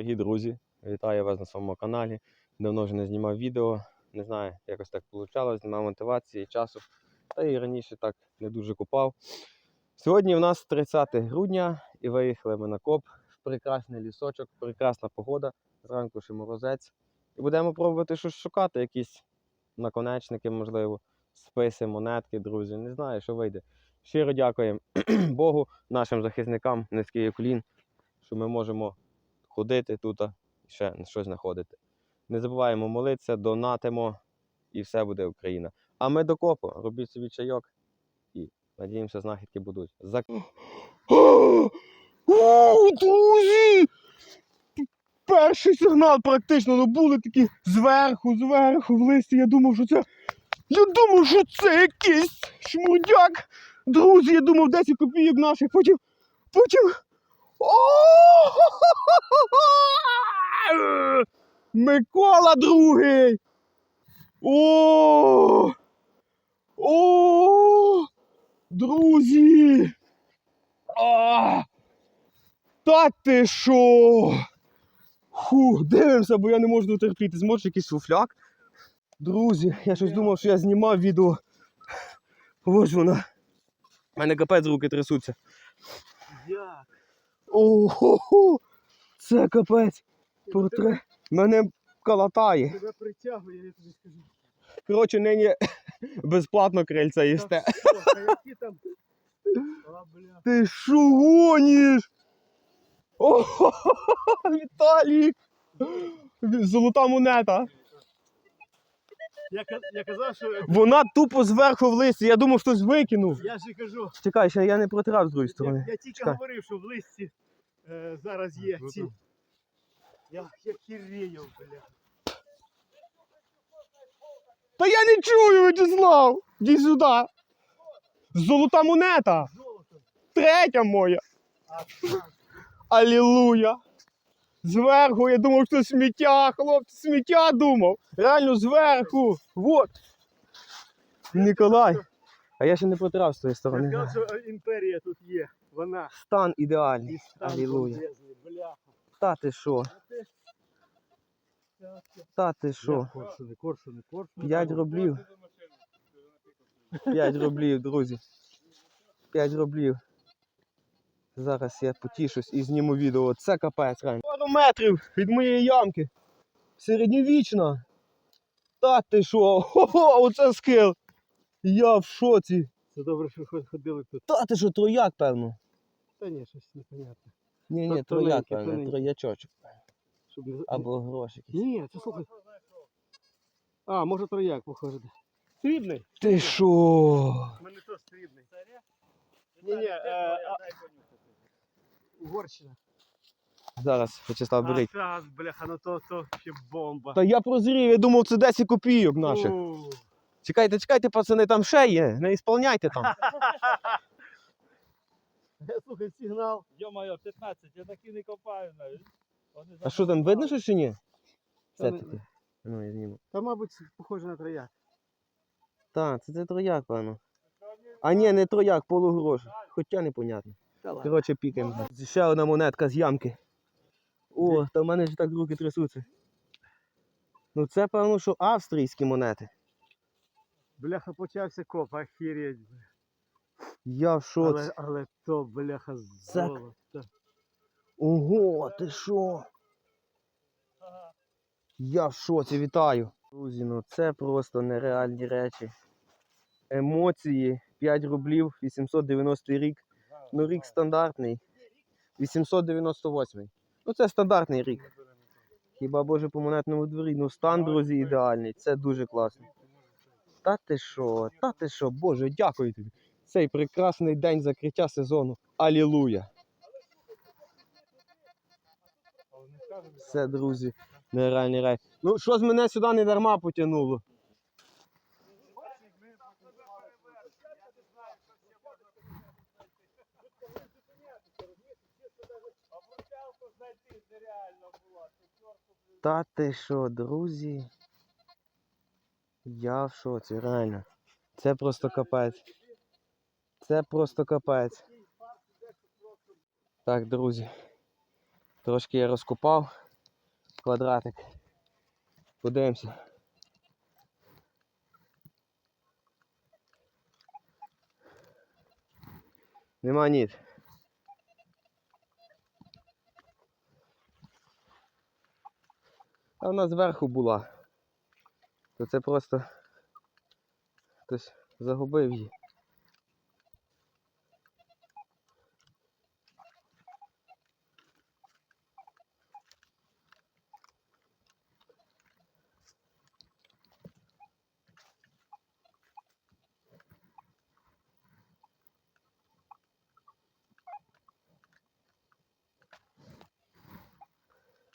Дорогі друзі, вітаю вас на своєму каналі. Давно вже не знімав відео. Не знаю, якось так вийшло, знімав мотивації, часу. Та і раніше так не дуже купав. Сьогодні у нас 30 грудня і виїхали ми на коп в прекрасний лісочок, прекрасна погода. Зранку ще морозець. І будемо пробувати щось шукати, якісь наконечники, можливо, списи, монетки, друзі. Не знаю, що вийде. Щиро дякуємо Богу, нашим захисникам, низький уклін, що ми можемо ходити тут ще щось знаходити. Не забуваємо молитися, донатимо і все буде Україна. А ми до копу, робіть собі чайок і надіємося, знахідки будуть. За... О, друзі! Перший сигнал практично, ну були такі зверху, зверху, в листі. Я думав, що це. Я думав, що це якийсь шмурдяк. Друзі, я думав, 10 копійок наших, потім. Потім. Микола другий! О! О! Друзі! А! Та ти що? Фу, дивимося, бо я не можу дотерпіти. Зможеш якийсь фуфляк? Друзі, я щось думав, що я знімав відео. Ось вона. У мене капець руки трясуться. Як? Ого! Це капець. Портрет. Мене калатає. Тебе притягує, я тобі скажу. Коротше, нині безплатно крильця їсте. Там? А, бля. Ти що гониш? О, Віталік! Золота монета. Я, я казав, що Вона тупо зверху в листі. Я думав, хтось викинув. я ж і кажу, Чекай, ще я не протирав з другої я, сторони. я тільки Чекай. говорив, що в листі е, зараз є ці. Я, я хірєю, бля. Та я не чую, Вячеслав! Іди сюди. Золота монета. Золото. Третя моя. А, Алілуя. Зверху, я думав, що сміття, хлопці, сміття думав. Реально зверху. Вот. Ніколай. А я ще не протирав з тої я сторони. сказав, що імперія тут є. Вона. Стан І ідеальний. стан Алілуя. бомбезний, бляха. Та ти що? Та ти що? Коршуни, коршуни, коршуни. 5 рублів. 5 рублів, друзі. 5 рублів. Зараз я потішусь і зніму відео. Це капець реально. Пару метрів від моєї ямки. Середньовічна. Та ти що? Хо-хо, оце скил. Я в шоці. Це добре, що ход- ходили тут. Та ти що, трояк, певно. Та ні, щось непонятне. Ні, ні, трояк, певно, троячочок. Щоб... не- Або гроші якісь. Ні, це слухай. А, може трояк, похоже. Срібний. Ти що? У мене то срібний. Ні, ні, е, Угорщина. Зараз, Вячеслав, беріть. так, бляха, ну то, то ще бомба. Та я прозрів, я думав, це 10 копійок наших. У, Чекайте, чекайте, пацани, там ще є. Не ісполняйте там. Слухай, сигнал. Йо-моє, 15, я таки не копаю навіть. Вони А що там, видно, що чи ні? Все-таки. Ну, я зніму. та, мабуть, похоже на трояк. Так, це, це трояк, певно. А ні, не трояк, полугрош. Хоча непонятно. Коротше, пікаємо. Ще одна монетка з ямки. О, та в мене ж так руки трясуться. Ну це, певно, що австрійські монети. Бляха, почався коп, бля. Я в шоці. Але, але то, бляха, золото. Ого, ти що? Я в шоці, вітаю. Друзі, ну це просто нереальні речі. Емоції 5 рублів, 890 рік. Ну рік стандартний. 898. Ну це стандартний рік. Хіба боже по монетному дворі. Ну стан, друзі, ідеальний. Це дуже класно. Та ти що, та ти що, Боже, дякую тобі. Цей прекрасний день закриття сезону. Алілуя. Все, друзі, нереальний рай. Ну, щось мене сюди не дарма потягнуло. Та ти що, друзі? Я в шоці, реально. Це просто капець. Це просто капець. Так, друзі. Трошки я розкопав квадратик. Подивимося. Нема ніт. А вона зверху була. То це просто хтось загубив її.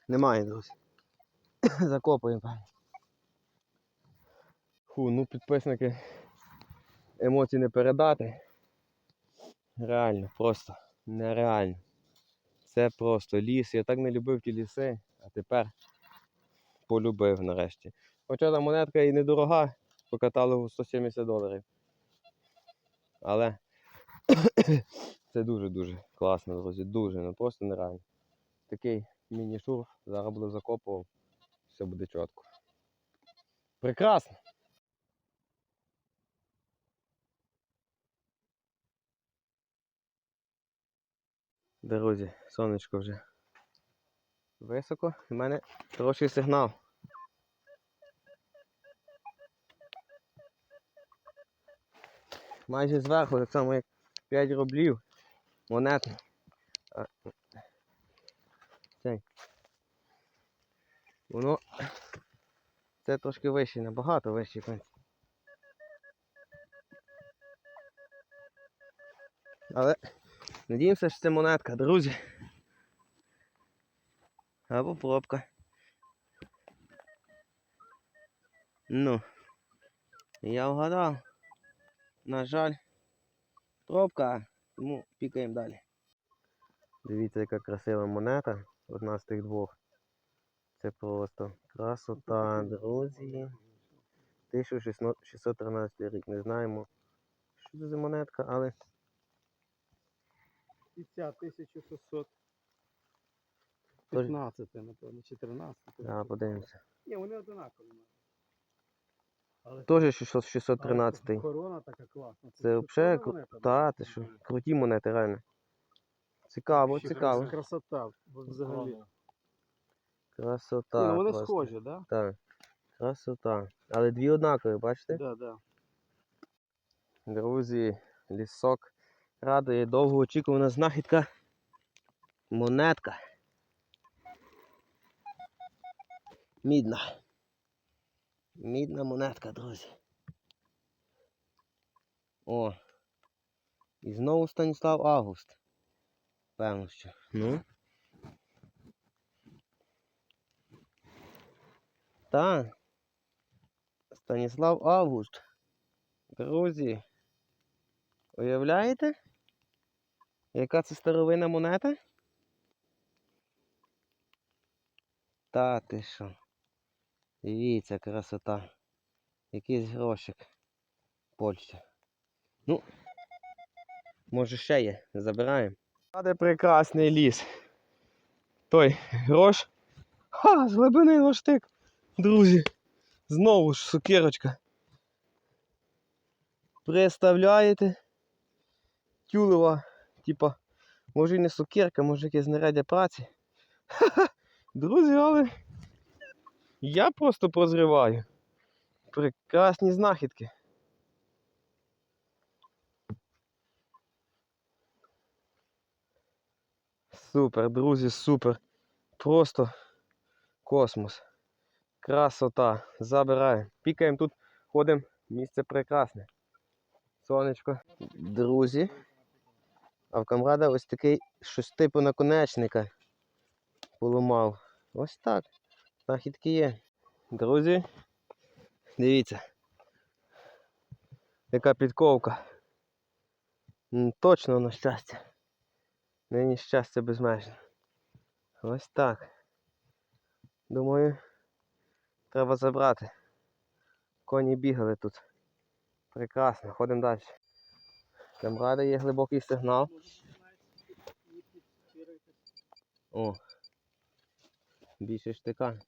Немає, друзі. Закопуємо. Фу, ну підписники емоцій не передати. Реально, просто нереально. Це просто ліс. Я так не любив ті ліси, а тепер полюбив нарешті. Хоча там монетка і недорога, по каталогу 170 доларів. Але це дуже-дуже класно, друзі. Дуже, ну просто нереально. Такий міні-шурф, зараз буду закопував, все буде чітко. Прекрасно! Друзі, сонечко вже високо, і в мене хороший сигнал. Майже зверху, так само як 5 рублів монетно. Цей. Воно це трошки вище, набагато вище. в принципі. Але надіємося, що це монетка, друзі. Або пробка. Ну. Я вгадав. На жаль, пробка, тому пікаємо далі. Дивіться, яка красива монета. Одна з тих двох. Це просто красота, друзі. 1613 рік. Не знаємо, що це за монетка, але І ця 1615, напевно, чи 13. зараз подивимося. Ні, вони одинакові. Теж 613. Корона така класна. Це взагалі монета, кру... да? Та, ти що, круті монети, реально. Цікаво, цікаво. Красота взагалі. Красота. ну вони просто. схожі, так? Да? Так. Красота. Але дві однакові, бачите? Да, да. Друзі, лісок радує довгоочікувана знахідка. Монетка. Мідна. Мідна монетка, друзі. О. І знову Станіслав Август. Певно, що. Ну. Так. Станіслав Август. Друзі. Уявляєте? Яка це старовинна монета? Та ти що? Дивіться, красота. Якийсь грошик. Польща. Ну, може ще є. Забираємо. А де прекрасний ліс. Той грош. Ха, з глибини лоштик. Друзі. Знову ж сукірочка. Представляєте? Тюлева, типа, може і не сукерка, може якесь знаряддя праці. Ха-ха, друзі, але я просто прозриваю. Прекрасні знахідки. Супер, друзі, супер. Просто космос. Красота. Забираємо. Пікаємо тут, ходимо. Місце прекрасне. Сонечко. Друзі. А в камрада ось такий щось типу наконечника поламав. Ось так. Знахідки є. Друзі. Дивіться. Яка підковка. Точно на щастя. Нині щастя безмежне. Ось так. Думаю, треба забрати. Коні бігали тут. Прекрасно, ходимо далі. Камрада є глибокий сигнал. О, Більше штика.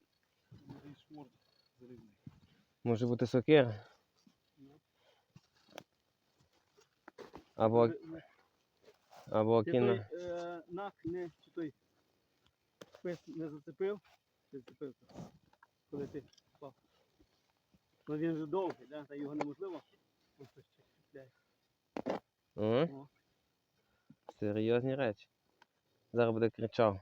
Може, бути сокира. Або, або кіно. е, нак не той спис не зацепив? Зацепився. Коли ти впав. Ну він же довгий, да? та його неможливо. просто. О, О. серйозні речі. Зараз буде кричав.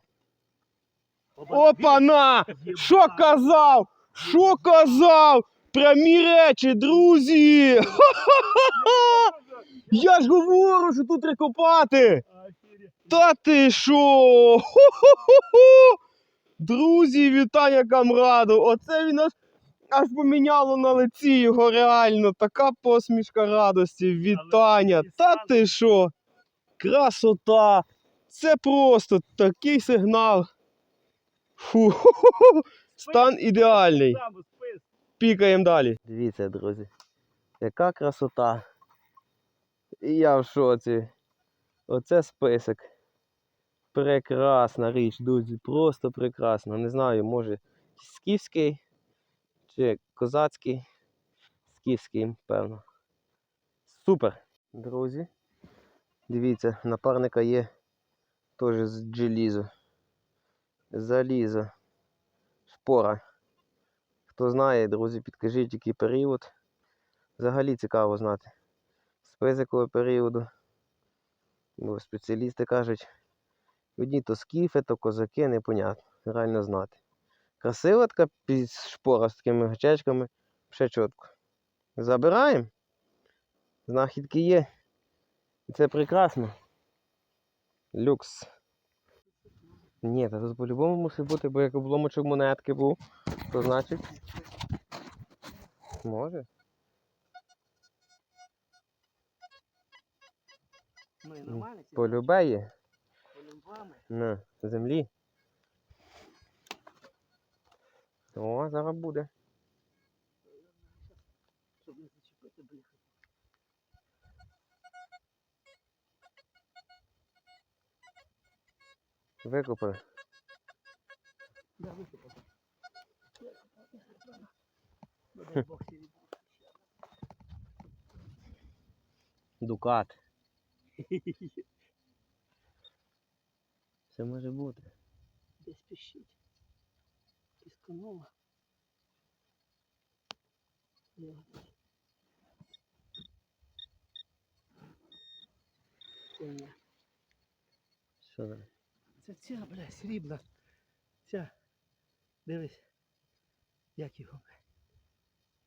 Опа-на! Що казав? Що казав? Прямі речі, друзі! Ха-ха-ха! Я ж говорю, що тут треба копати! Ахірі. Та ти що? Ху-ху-ху-ху! Друзі, вітання камраду! Оце він аж, аж поміняло на лиці його реально. Така посмішка радості. Вітання! Та ти що? Красота! Це просто такий сигнал. Фу. Стан ідеальний. Пікаємо далі. Дивіться, друзі. Яка красота. І я в шоці. Оце список. Прекрасна річ, друзі. Просто прекрасна. Не знаю, може скіфський чи козацький. Скіфський, певно. Супер, друзі. Дивіться, напарника є теж з джелізу. Залізо. Шпора. Хто знає, друзі, підкажіть, який період. Взагалі цікаво знати. Спис якого періоду. Бо спеціалісти кажуть, одні то скіфи, то козаки, непонятно. Реально знати. Красива така шпора з такими гачечками, ще чітко. Забираємо. Знахідки є. І це прекрасно. Люкс. Ні, та тут по-любому мусить бути, бо як обломочок монетки був, то значить. Може. Ну і нормально. Полюбе є по-любому. На землі. О, зараз буде. Щоб не зачепити, бляха. Викопали. Да, сірі. Дукат. Це може бути. Десь пищить. Пісканова. Що там? Це ця, бля, срібна. Ця. Дивись. Як його, бля.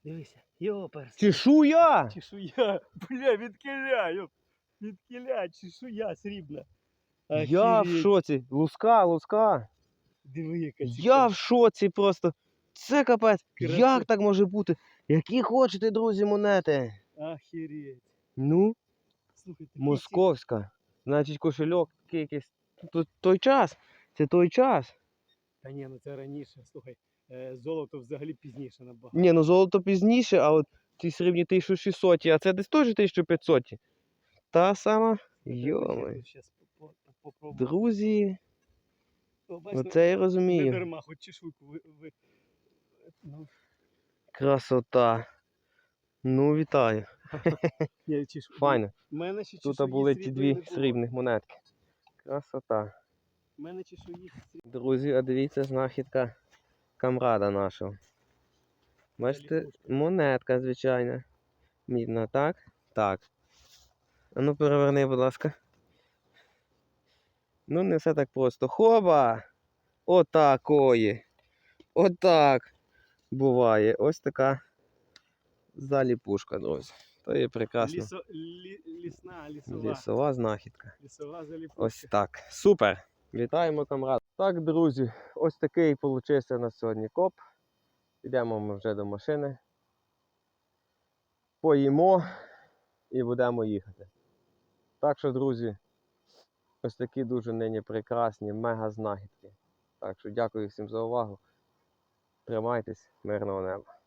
Дивися. Йоперс. Чешуя! Чешуя. Бля, відкиляю. Відкиляю, чешуя срібна. Я в шоці. Луска, луска. Диви, яка Я в шоці просто. Це капець. Як так може бути? Які хочете, друзі, монети? Охереть. Ну, Слухай, такі московська. Значить, кошельок якийсь. То- Той час. Це той час. Та ні, ну це раніше. Слухай, е, золото взагалі пізніше набагато. Ні, ну золото пізніше, а от ці срібні 1600, а це десь теж 1500. Та сама. Йоми. Зараз. Друзі, оце я розумію. Ну, Красота. Ну, вітаю. ні. Файно. Тут були ті дві срібних монетки. Красота. Друзі, а дивіться знахідка камрада нашого. Бачите, монетка, звичайна. Мідна, так? Так. А ну переверни, будь ласка. Ну, не все так просто. Хоба! Отакої. Отак буває. Ось така заліпушка, друзі. То є прекрасна Лісо, лі, лісна, лісова. лісова знахідка. Лісова заліпушка. Ось так. Супер. Вітаємо камрад. Так, друзі, ось такий получився на сьогодні коп. Підемо ми вже до машини. Поїмо і будемо їхати. Так що, друзі, ось такі дуже нині прекрасні мега знахідки. Так що дякую всім за увагу. Тримайтесь, мирного неба.